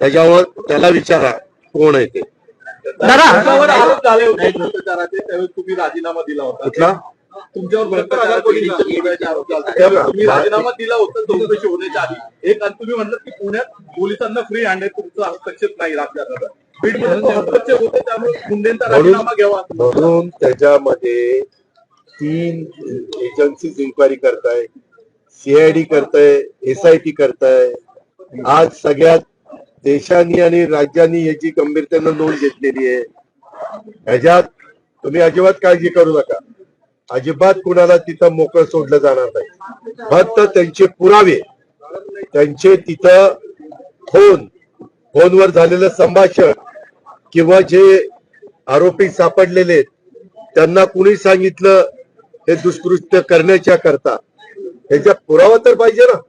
त्याच्यावर त्याला विचारा कोण आहे ते? तुम्ही राजीनामा दिला होता. कुठला? तुमच्यावर राजीनामा दिला होता चौकशी होण्याच्या आधी. एक आणि तुम्ही म्हणलं की पुण्यात पोलिसांना फ्री हँड आहे तुमचा हस्तक्षेप नाही म्हणून त्याच्यामध्ये तीन एजन्सीज इन्क्वायरी करताय सीआयडी करताय एसआयटी करताय. आज सगळ्यात देशांनी आणि राज्यांनी याची गंभीरतेनं नोंद घेतलेली आहे. ह्याच्यात तुम्ही अजिबात काळजी करू नका. अजिबात कुणाला तिथं मोकळं सोडलं जाणार नाही. फक्त त्यांचे पुरावे त्यांचे तिथं फोन फोनवर झालेलं संभाषण किंवा जे आरोपी सापडलेले आहेत, त्यांना कुणी सांगितलं हे दुष्कृत्य करण्याच्या करता? ह्याचा पुरावा तर पाहिजे ना.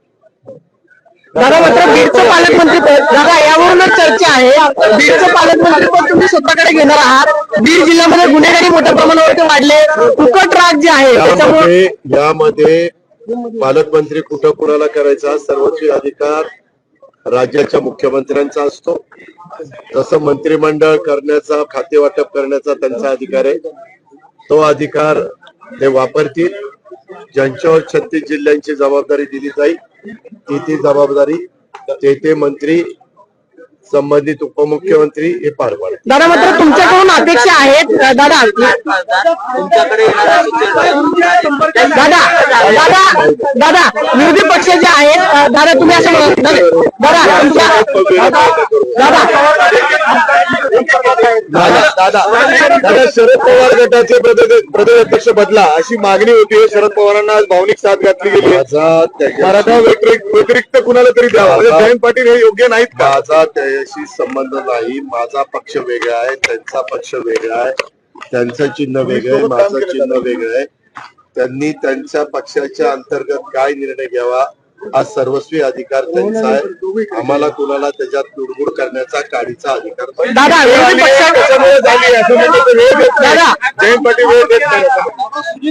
दादा मात्र बीडचं पालकमंत्री पद दादा यावरूनच चर्चा आहे. बीडचं पालकमंत्री पद तुम्ही स्वतःकडे घेणार आहात. बीड जिल्ह्यामध्ये गुन्हेगारी मोठ्या प्रमाणावरती वाढले. फुकट राग जे आहे त्याच्यामुळे यामध्ये पालकमंत्री कुठं कुणाला करायचा सर्वोच्च अधिकार राज्याच्या मुख्यमंत्र्यांचा असतो. तसं मंत्रिमंडळ करण्याचा खाते वाटप करण्याचा त्यांचा अधिकार आहे. तो अधिकार ते वापरतील. ज्यांच्यावर छत्तीस जिल्ह्यांची जबाबदारी दिली जाईल ती ती जबाबदारी ते ते मंत्री संबंधित उपमुख्यमंत्री हे पार पाडतील दादा मात्र तुमच्याकडून अपेक्षा आहेत. दादा तुमच्याकडे येणाऱ्या सूचना दादा दादा दादा विरोधी पक्ष जे आहेत दादा तुम्ही असं म्हणत दादा तुमच्या दादा दादा. दादा दादा शरद पवार गटाचे प्रदेश प्रदेशाध्यक्ष बदला. अशी मागणी होती. शरद पवारांना आज भावनिक साथ घातली गेली मराठा व्यतिरिक्त व्यतिरिक्त कुणाला तरी द्यावा. म्हणजे जयंत पाटील हे योग्य नाहीत का? माझा त्याच्याशी संबंध नाही. माझा पक्ष वेगळा आहे त्यांचा पक्ष वेगळा आहे. त्यांचं चिन्ह वेगळं आहे माझं चिन्ह वेगळं आहे. त्यांनी त्यांच्या पक्षाच्या अंतर्गत काय निर्णय घ्यावा हा सर्वस्वी अधिकार त्यांचा आहे. आम्हाला कुणाला त्याच्यात दुडगुड करण्याचा काडीचा अधिकार नाही. दादा विरोधी पक्ष त्याच्यामुळे झाली असं म्हणलं तर वेळ देत नाही. दादा. जयंत पाटील वेळ देत नाही.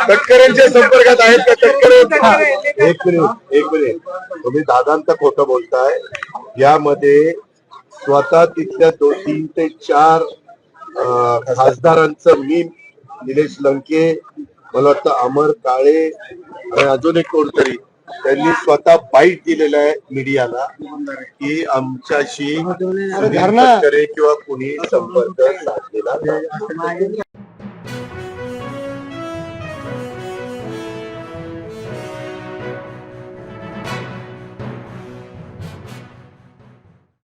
तटकरेंच्या संपर्कात आहेत का? तटकरे एक मिनिट एक मिनिट. तुम्ही दादांत खोटं बोलताय. यामध्ये स्वतः तिथल्या दोन तीन ते चार खासदारांचं मी निलेश लंके मला वाटतं अमर काळे आणि अजून एक कोणतरी त्यांनी स्वतः बाईट दिलेला आहे मीडियाला की आमच्याशी तटकरे किंवा कुणी संपर्क साधलेला.